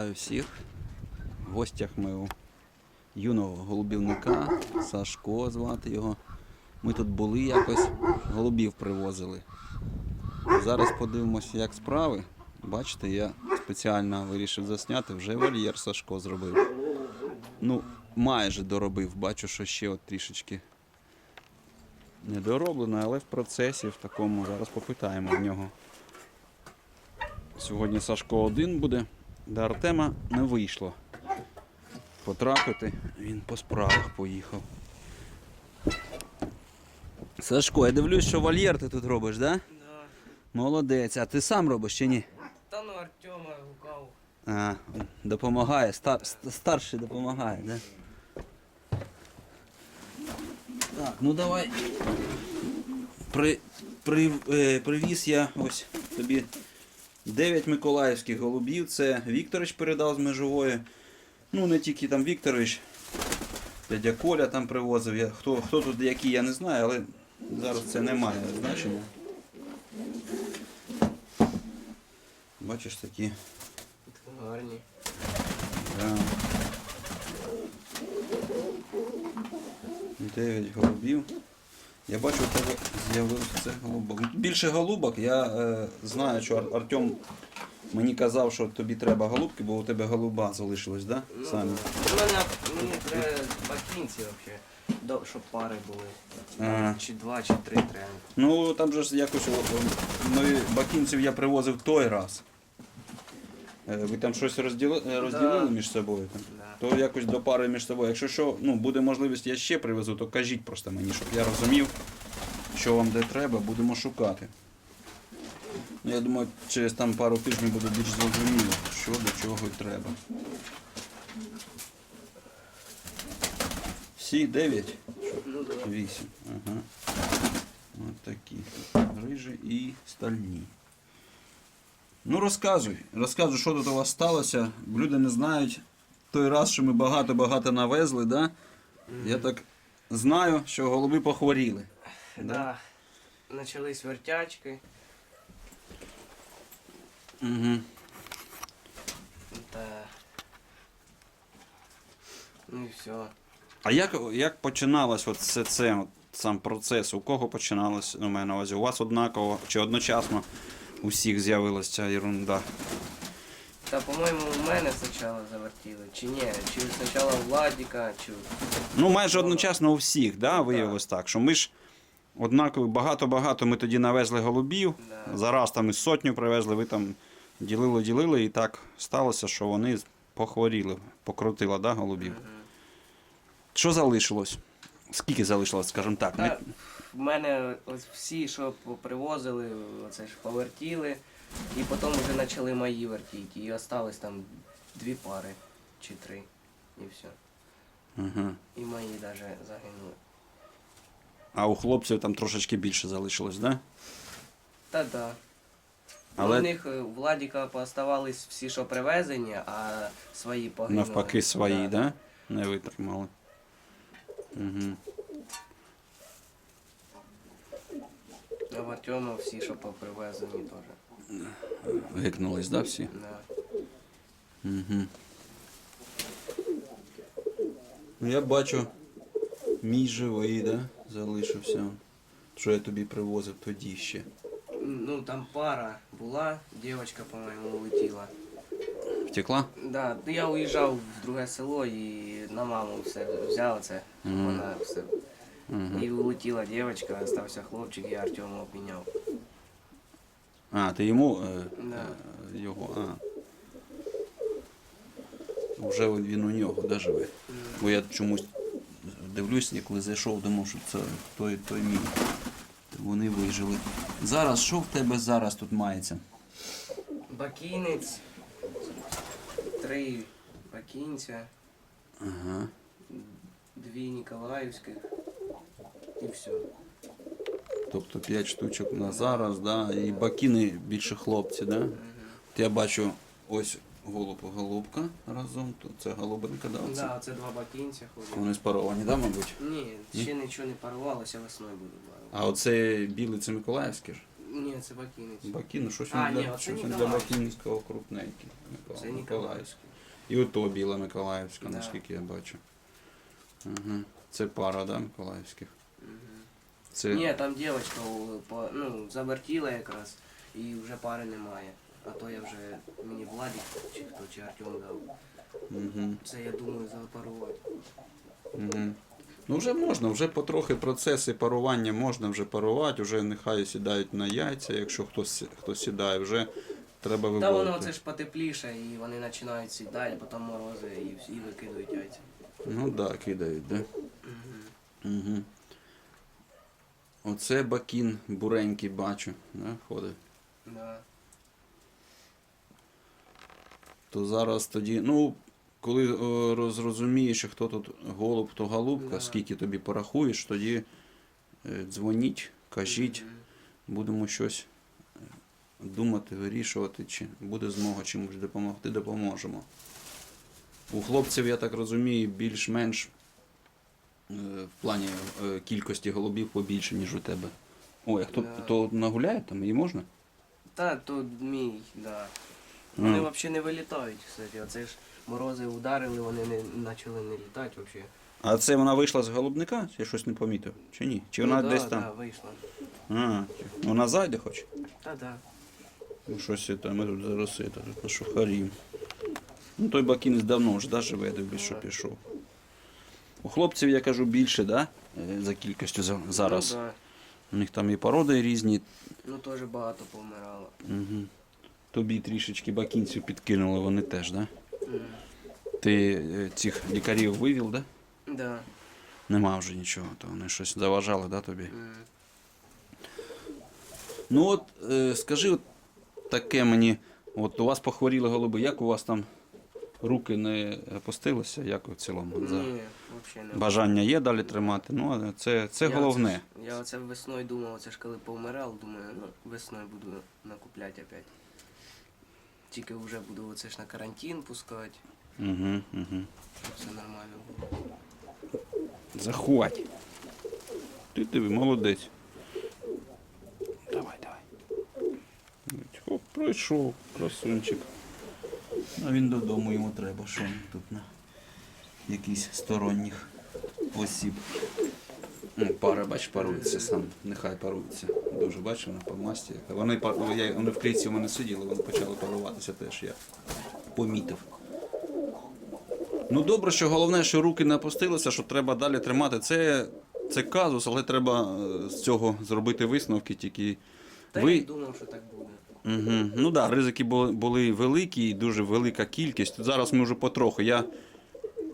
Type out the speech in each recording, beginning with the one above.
Вітаю всіх. В гостях ми у юного голубівника, Сашко звати його. Ми тут були якось, голубів привозили. Зараз подивимося, як справи. Бачите, я спеціально вирішив засняти, вже вольєр Сашко зробив. Ну, майже доробив, бачу, що ще от трішечки не дороблено, але в процесі в такому зараз попитаємо в нього. Сьогодні Сашко один буде, до Артема не вийшло потрапити. Він по справах поїхав. Сашко, я дивлюсь, що вольєр ти тут робиш, да? Да. Молодець, а ти сам робиш чи ні? Та ну Артема гукав. А, допомагає, стар, старший допомагає, да? Так, ну давай. При, при, е, привіз я ось тобі 9 миколаївських голубів. Це Вікторович передав з межової. Ну, не тільки там Вікторович, дядя Коля там привозив. Я, хто, хто тут який, я не знаю, але зараз це не має значення. Бачиш такі. Гарні. Да. Дев'ять голубів. Я бачу, у тебе з'явився голубок. Більше голубок. Я е, знаю, що Ар- Артем мені казав, що тобі треба голубки, бо у тебе голуба залишилось, да? Ну, Самі. У мене мені треба бакінці взагалі. До, щоб пари були. Ага. Чи два, чи три треба. Ну там же ж якось о, о, нові бакінців я привозив той раз. Е, Ви там щось розділи, е, розділили Да. між собою? Там? Да. то якось до пари між собою. Якщо що, ну, буде можливість, я ще привезу, то кажіть просто мені, щоб я розумів, що вам де треба, будемо шукати. Ну, я думаю, через там пару тижнів буде більш зрозуміло, що до чого і треба. Всі дев'ять? Ну да. Вісім. Ага. От такі. Рижі і стальні. Ну розказуй. Розказуй, що тут у вас сталося. Люди не знають. Той раз, що ми багато-багато навезли, да? Я так знаю, що голуби похворіли. Да. Начались вертячки. Угу. Та... Ну і все. А як, як починалось от це, це от, сам процес? У кого починалось у мене на увазі? У вас однаково чи одночасно у всіх з'явилася ця ерунда? Та, по-моєму, у мене спочатку завертіли. Чи ні? Чи спочатку у Владіка, чи... Ну, майже одночасно у всіх, да, виявилось так, що ми ж однаково багато-багато ми тоді навезли голубів, Да. зараз там із сотню привезли, ви там ділили-ділили, і так сталося, що вони похворіли, покрутило, да, голубів. Що залишилось? Скільки залишилось, скажімо так? Та, Ми- в мене ось всі, що привозили, оце ж повертіли, і потім вже почали мої вертіти. І осталось там дві пари чи три. І все. Ага. І мої навіть загинули. А у хлопців там трошечки більше залишилось, да? Та да. Але- Ну, у них е, у Владіка пооставались всі, що привезені, а свої погинули. Навпаки, свої, да? Не витримали. Угу. А в Артема всі, що попривезені теж. Гикнулись, да, всі? Да. Угу. Ну, я бачу, мій живий, да? Залишився. Що я тобі привозив тоді ще. Ну там пара була, дівчинка, по-моєму, улетіла. Втекла? Да, ну, я уїжджав в друге село і на маму все взяв це. Вона все. Угу. І улетіла дівчинка, стався хлопчик, і Артема обміняв. А, ти йому е, Да. е, його. А. Вже він у нього, да, живе. Бо я чомусь дивлюсь, я коли зайшов, думав, що це той, той мій. Вони вижили. Зараз, що в тебе зараз тут мається? Бакінець, три бакінця, Ага. дві Ніколаївських і все. Тобто 5 штучок на зараз, да? і бакіни більше хлопці, да? От я бачу ось голуб голубка разом, тут це голубинка, да? Оце. Да, це два бакінця ходять. Вони спаровані, да, мабуть? Ні, ще нічого не парувалося, весною буду барувати. А оце білий це Миколаївський ж? Ні, це бакінець. Бакін, ну щось А, він ні, для, оце щось він для бакінського крупненький. Це Миколаївський. І ото біла Миколаївська, Да. наскільки я бачу. Угу. Це пара, да, Миколаївських? Це... Ні, там дівчинка ну, завертіла якраз і вже пари немає. А то я вже мені Владик чи хто чи Артем дав. Угу. Це я думаю запарувати. Угу. Ну вже можна, вже потрохи процеси парування можна вже парувати, вже нехай сідають на яйця, якщо хтось, хтось сідає, вже треба Та воно це ж потепліше, і вони починають сідати, потім морози і, і викидують яйця. Ну так, да, кидають, да? Мгм. Угу. Оце бакін буренький бачу, да, ходить. Да. То зараз тоді, ну, коли е, роз- зрозумієш, хто тут голуб, хто голубка, Да. скільки тобі порахуєш, тоді е, дзвоніть, кажіть, Мгм. будемо щось е, думати, вирішувати, чи буде змога чимось допомогти, допоможемо. У хлопців, я так розумію, більш-менш в плані е, кількості голубів побільше, ніж у тебе. Ой, а хто Да. то нагуляє там, її можна? Та то мій, да. А. Вони взагалі не вилітають, кстати. Оце ж морози ударили, вони не почали не літати взагалі. А це вона вийшла з голубника? Я щось не помітив. Чи ні? Чи вона ну, десь да, там? Да, вийшла. А, вона зайде хоч? Та да. Ну щось це, ми тут зараз це, тут. Ну той бакінець давно вже да, живе, я дивлюсь, що пішов. У хлопців, я кажу, більше, да? е, За кількістю зараз. Ну, да. У них там і породи різні. ну теж багато помирало. Угу. Тобі трішечки бакінців підкинули, вони теж, да? Мгм. Ти е, цих лікарів вивів, да? Да. Нема вже нічого, то вони щось заважали, да, тобі? Мгм. Ну от е, скажи от таке мені, от у вас похворіли голуби, як у вас там руки не опустилися, як в цілому? Ні, взагалі не. Бажання є далі тримати, ну це, це Я головне. оце Я оце весною думав, оце ж коли повмирав, думаю, ну весною буду накупляти опять. Тільки вже буду оце ж на карантин пускати, Угу, угу. все нормально було. Захвать. Ти диви, молодець. Давай, давай. Хоп, пройшов, красунчик. А він додому йому треба, що він тут на якісь сторонніх осіб. Ну, Пара, бач, парується сам. Нехай парується. Дуже бачиш, вона по масті. Вони, я, вони в клітці у мене сиділи, вони почали паруватися теж, я помітив. Ну добре, що головне, що руки не опустилися, що треба далі тримати. Це, це казус, але треба е, з цього зробити висновки тільки. Та Ви- я й думав, що так буде. Угу. Ну так, да, ризики були, були великі і дуже велика кількість. Тут Зараз ми вже потроху. Я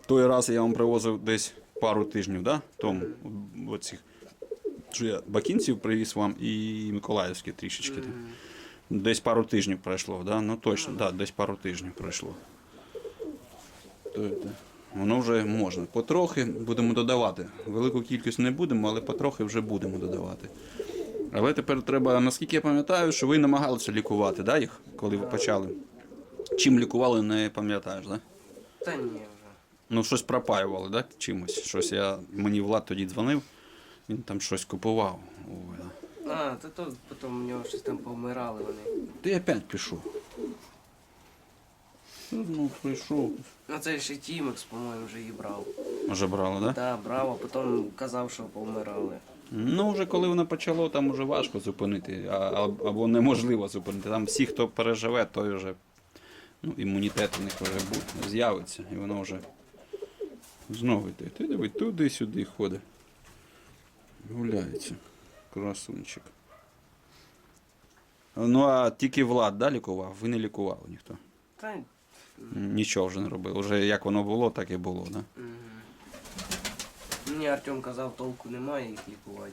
той раз я вам привозив десь пару тижнів, да? Тому оцих, що я бакінців привіз вам і Миколаївські трішечки. там. Десь пару тижнів пройшло, да? Ну точно, да, десь пару тижнів пройшло. Воно вже можна. Потрохи будемо додавати. Велику кількість не будемо, але потрохи вже будемо додавати. Але тепер треба, наскільки я пам'ятаю, що ви намагалися лікувати, да, їх, коли ви почали. Чим лікували, не пам'ятаєш, да? Та ні вже. Ну, щось пропаювали, да? Чимось. Щось я, мені Влад тоді дзвонив, він там щось купував. Ой, да. А, то, то потім у нього щось там повмирали вони. Ти опять пішов. Ну, прийшов. Ну це ще Тімекс, по-моєму, вже її брав. Вже брали, да? Так, брав, а потім казав, що повмирали. Ну, вже коли воно почало, там вже важко зупинити, а, або неможливо зупинити. Там всі, хто переживе, той вже ну, імунітет у них вже буде, з'явиться, і воно вже знову йде. Ти диви, туди-сюди ходить. Гуляється. Красунчик. Ну, а тільки Влад да, лікував, ви не лікували ніхто. Та Нічого вже не робив. Уже як воно було, так і було, да? Мені Артем казав, толку немає їх лікувати.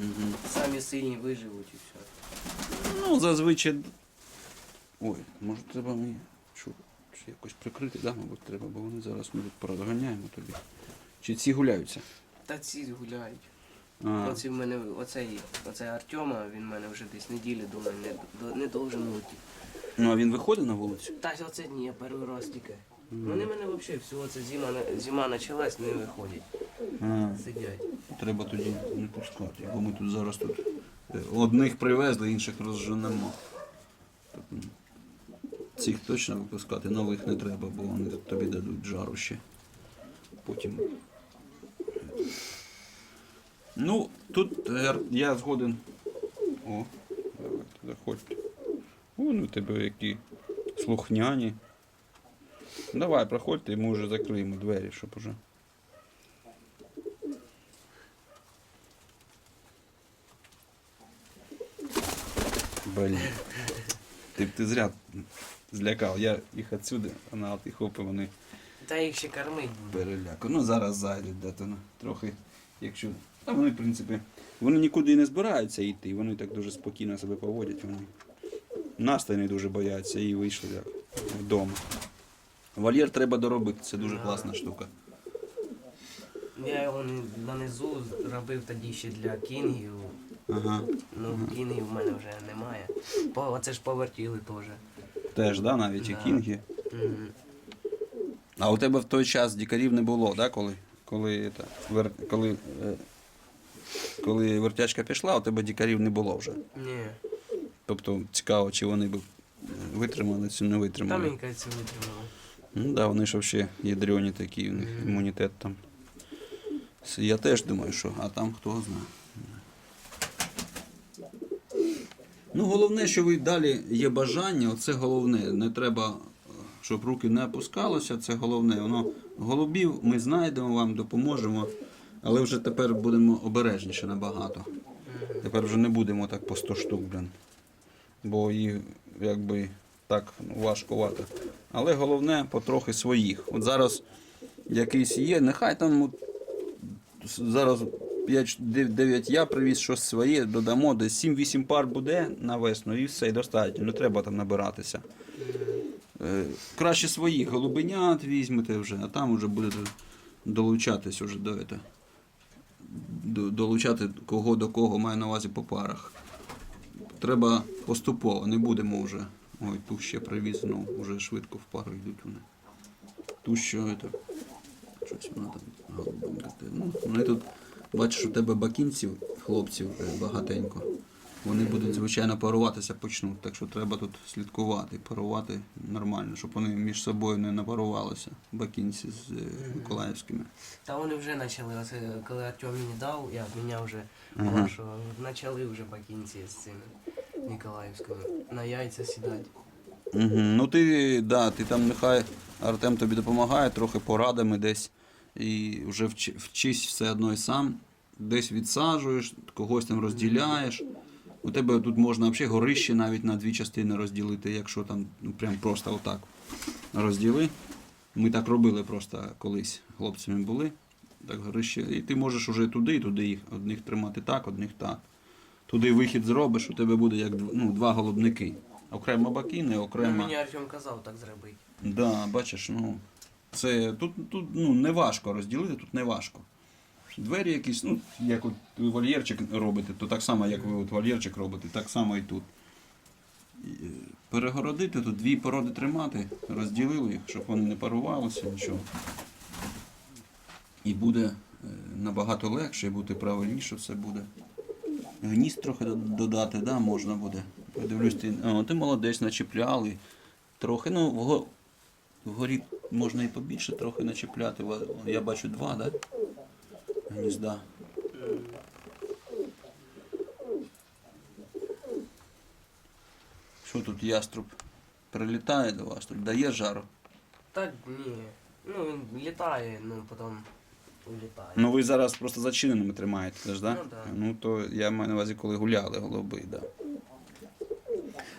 Угу. Самі сильні виживуть і все. Ну, зазвичай. Ой, може треба мені що, чи якось прикрити, да, мабуть, треба, бо вони зараз ми тут продганяємо тобі. Чи ці гуляються? Та ці гуляють. А, Оці в мене, оцей, оцей Артема, він в мене вже десь неділю думаю, не, до- не должен бути. ну а він виходить на вулицю? Та оце ні, перший раз тільки. Вони мене взагалі всього це зима, зима почалась, не виходять. А, Сидять. треба тоді не пускати, бо ми тут зараз тут е, одних привезли, інших розженемо. Тут, Цих точно випускати, нових не треба, бо вони тобі дадуть жару ще. Потім. Ну, тут е, я згоден. О, давайте, заходьте. Вон у тебе які слухняні. Давай, проходьте, і ми вже закриємо двері, щоб уже. Блін. Ти, ти зря злякав. Я їх отсюди, а на їх хопи вони Та їх ще кормить буде. переляку. Ну зараз зайдуть де-то ну, трохи, якщо. А вони, в принципі, вони нікуди і не збираються йти, вони так дуже спокійно себе поводять. Вони. Нас не дуже бояться і вийшли як вдома. Вольєр треба доробити, це дуже класна штука. Я його нанизу робив тоді ще для кінгів. Ага. Ну, кінгів в мене вже немає. По, оце ж повертіли теж. Теж, да, навіть і Да. кінги. Мгм. А у тебе в той час дікарів не було, да, коли? Коли, та, вер, коли, е, коли вертячка пішла, у тебе дікарів не було вже. Ні. Тобто цікаво, чи вони б е, витримали, чи не витримали. Там яка це витримала. Ну да, вони ж взагалі ядрені такі, у них імунітет там. Я теж думаю, що, а там хто знає. Ну, головне, що ви далі є бажання, оце головне. Не треба, щоб руки не опускалося, це головне. Воно голубів ми знайдемо вам, допоможемо, але вже тепер будемо обережніше набагато. Тепер вже не будемо так по 100 штук, блін. Бо їх якби так ну, важкувато. Але головне потрохи своїх. От зараз якийсь є, нехай там от, зараз 5-9 я привіз щось своє, додамо, десь 7-8 пар буде на весну і все, і достатньо. Не треба там набиратися. Е, краще своїх голубенят візьмете вже, а там вже будете долучатись уже до, ете, долучати кого до кого, маю на увазі по парах. Треба поступово, не будемо вже. Ой, ту ще привіз, ну вже швидко в пару йдуть вони. Ту що это, щось вона там голубенька. Ну, вони тут, бачиш, у тебе бакінців, хлопців е, багатенько. Вони будуть, звичайно, паруватися почнуть, так що треба тут слідкувати, парувати нормально, щоб вони між собою не напарувалися, бакінці з е, миколаївськими. Та вони вже почали, оце, коли Артем мені дав, я міняв вже Ага. вашого, почали вже бакінці з цими Ніколаївськими. На яйця сідати. Угу. Ну ти, да, ти там нехай Артем тобі допомагає, трохи порадами десь. І вже вч, вчись все одно і сам. Десь відсаджуєш, когось там розділяєш. У тебе тут можна взагалі горище навіть на дві частини розділити, якщо там ну, прям просто отак розділи. Ми так робили просто колись хлопцями були. Так горище. І ти можеш уже туди і туди їх. Одних тримати так, одних так. Туди вихід зробиш, у тебе буде як ну, два голубники. Окремо бакіни, Ну, окремо. мені Артем казав так зробити. Да, бачиш, ну. Це тут, тут ну, не важко розділити, тут не важко. Двері якісь, ну, як от ви вольєрчик робите, то так само, як ви от вольєрчик робите, так само і тут. Е, Перегородити тут дві породи тримати, розділили їх, щоб вони не парувалися, нічого. І буде е, набагато легше, і буде правильніше все буде. Гнізд трохи додати, да, можна буде. Подивлюсь, ти, о, ти молодець, начіпляли. Трохи, ну, вго, вгорі можна і побільше трохи начіпляти. Я бачу два, да? Гнізда. Що тут яструб? Прилітає до вас тут, дає жару. Так ні. Ну він літає, ну потім улітає. Ну ви зараз просто зачиненими тримаєте, теж, да? Ну, да. Ну то я маю на увазі, коли гуляли голуби, да.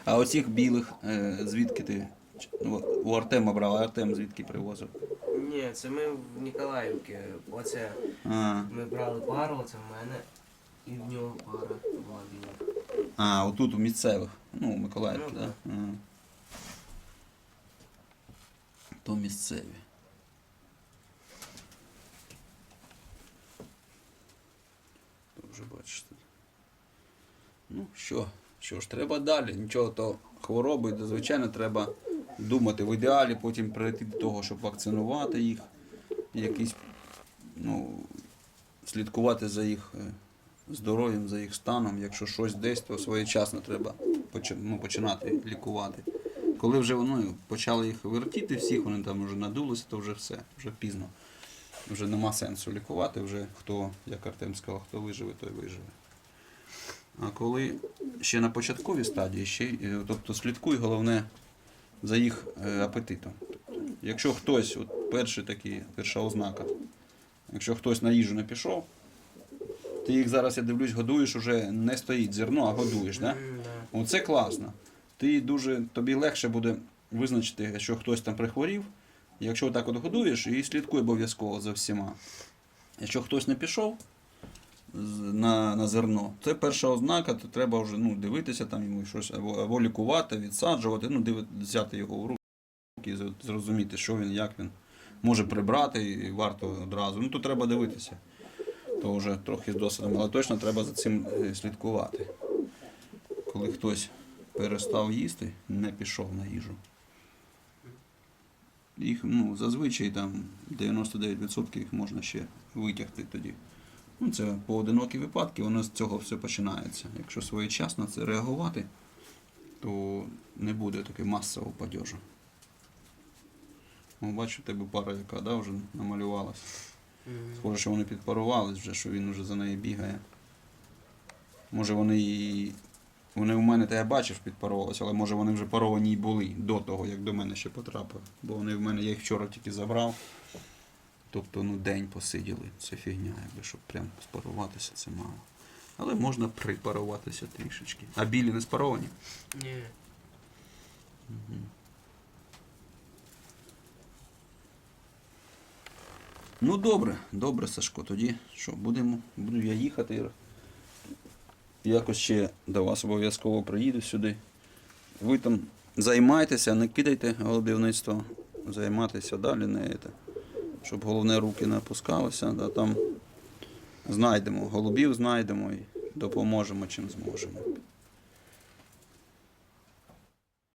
А оцих білих, е, звідки ти? Ч- ну, У Артема брав, а Артем звідки привозив? Ні, це ми в Ніколаївці. Оце А, ми брали пару, це в мене. І в нього пара була біла. а отут у місцевих. Ну, у Миколаївці, Ну, да? А. То місцеві. То вже бачите. Ну що, ж, треба далі. Нічого то хвороби, звичайно, треба думати. В ідеалі потім прийти до того, щоб вакцинувати їх, якісь, ну, слідкувати за їх е, здоров'ям, за їх станом. Якщо щось десь, то своєчасно треба ну, починати лікувати. коли вже вони почали їх вертіти, всіх вони там вже надулися, то вже все, вже пізно. Вже нема сенсу лікувати, вже хто, як Артем сказав, хто виживе, той виживе. А коли ще на початковій стадії, ще, е, тобто слідкуй головне за їх е, апетитом. Якщо хтось, от перший такий, перша ознака, якщо хтось на їжу не пішов, ти їх зараз, я дивлюсь, годуєш уже не стоїть зерно, а годуєш, да? Оце класно. Ти дуже, тобі легше буде визначити, що хтось там прихворів. Якщо так от годуєш, і слідкуй обов'язково за всіма. Якщо хтось не пішов на, на зерно, це перша ознака, то треба вже ну, дивитися там йому щось або, або лікувати, відсаджувати, ну, взяти його в руки і зрозуміти, що він, як він може прибрати, і варто одразу. Ну, то треба дивитися. То вже трохи з досвідом, але точно треба за цим е, слідкувати. Коли хтось перестав їсти, не пішов на їжу. Їх ну, зазвичай там 99% їх можна ще витягти тоді. Ну, це поодинокі випадки, воно з цього все починається. Якщо своєчасно це реагувати, то не буде такої масового падежу. О, бачу, в тебе пара яка да, вже намалювалась. Схоже, що вони підпарувались вже, що він вже за нею бігає. Може вони і. Вони у мене, та я бачив, підпарувалися, але може вони вже паровані й були до того, як до мене ще потрапили. Бо вони в мене, я їх вчора тільки забрав. Тобто, ну, день посиділи. Це фігня, якби, щоб прям спаруватися, це мало. Але можна припаруватися трішечки. А білі не спаровані? Ні. Ну добре, добре, Сашко. Тоді що, будемо, буду я їхати. Якось ще до вас обов'язково приїду сюди. Ви там займайтеся, не кидайте голубівництво, займайтеся далі, не це. Щоб головне руки не опускалися, да, там знайдемо, голубів знайдемо і допоможемо чим зможемо.